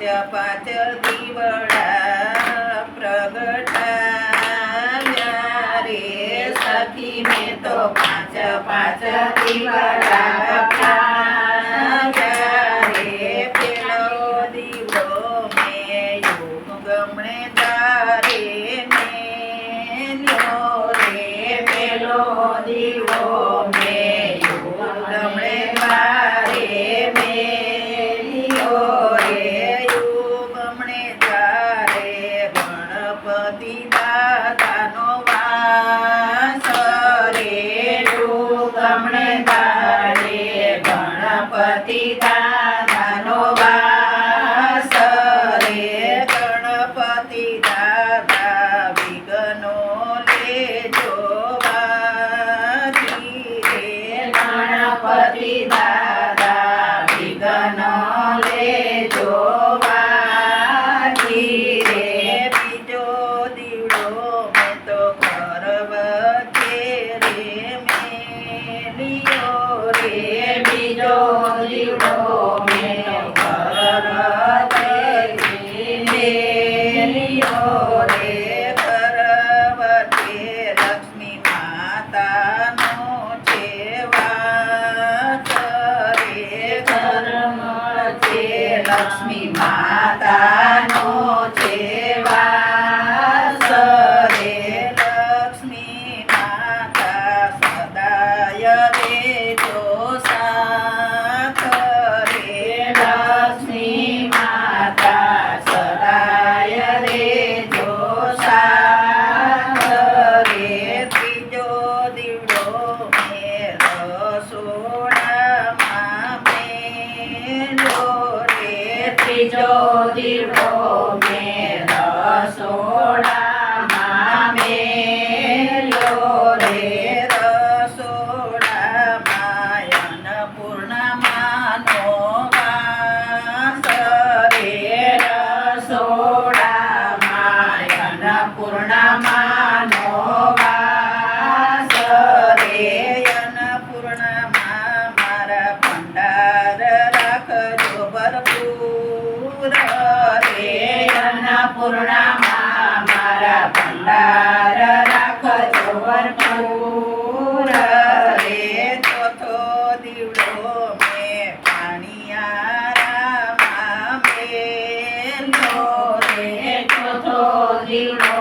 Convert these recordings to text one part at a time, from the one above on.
પાંચ પાંચ દીવડા પ્રગટાવ્યા રે સખી મેં તો પાંચ પાંચ દીવડા પ્રગટાવ્યા રે પેલો દીવડો મેં યુગ ગમણે તારે મેલ્યો રે પેલો દીવો મેં ગણપતિ દાદાનો વાસ રે ગમણે તારે ગણપતિ દાદાનો વાસ ગણપતિ દાદા વિઘ્નો લેજો વાજી રે ગણપતિ મારા ભંડાર રાખજો ભરપૂર રે. અન્નપૂર્ણામાં મારા ભંડાર રાખજો ભરપૂર રે. ચોથો દીવડો મેં પાણીયારામાં મેલો રે. ચોથો દીવડો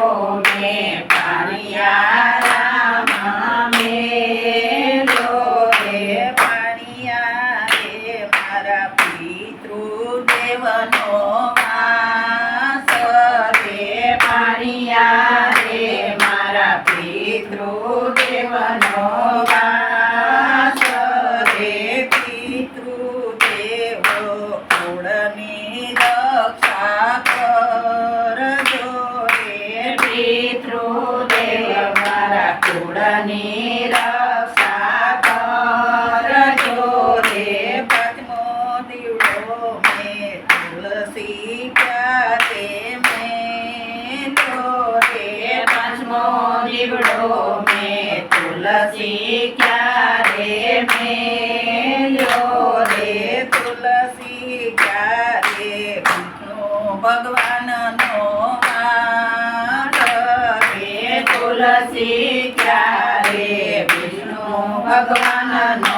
પિતૃદેવનો વાસ રે પાણીયા રે મારા પિતૃદેવનો વાસ તુલસી ક્યારે મેલ્યો રે તુલસી ક્યારે ભગવાનનો રે તુલસી ક્યારે વિષ્ણુ ભગવાનનો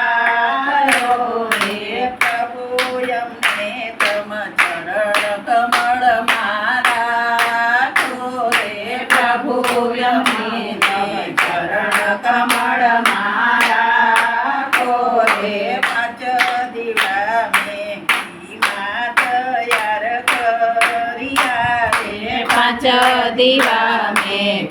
દીવા મેં ઘીમાં તૈયાર કર્યા પાંચ દીવા મેં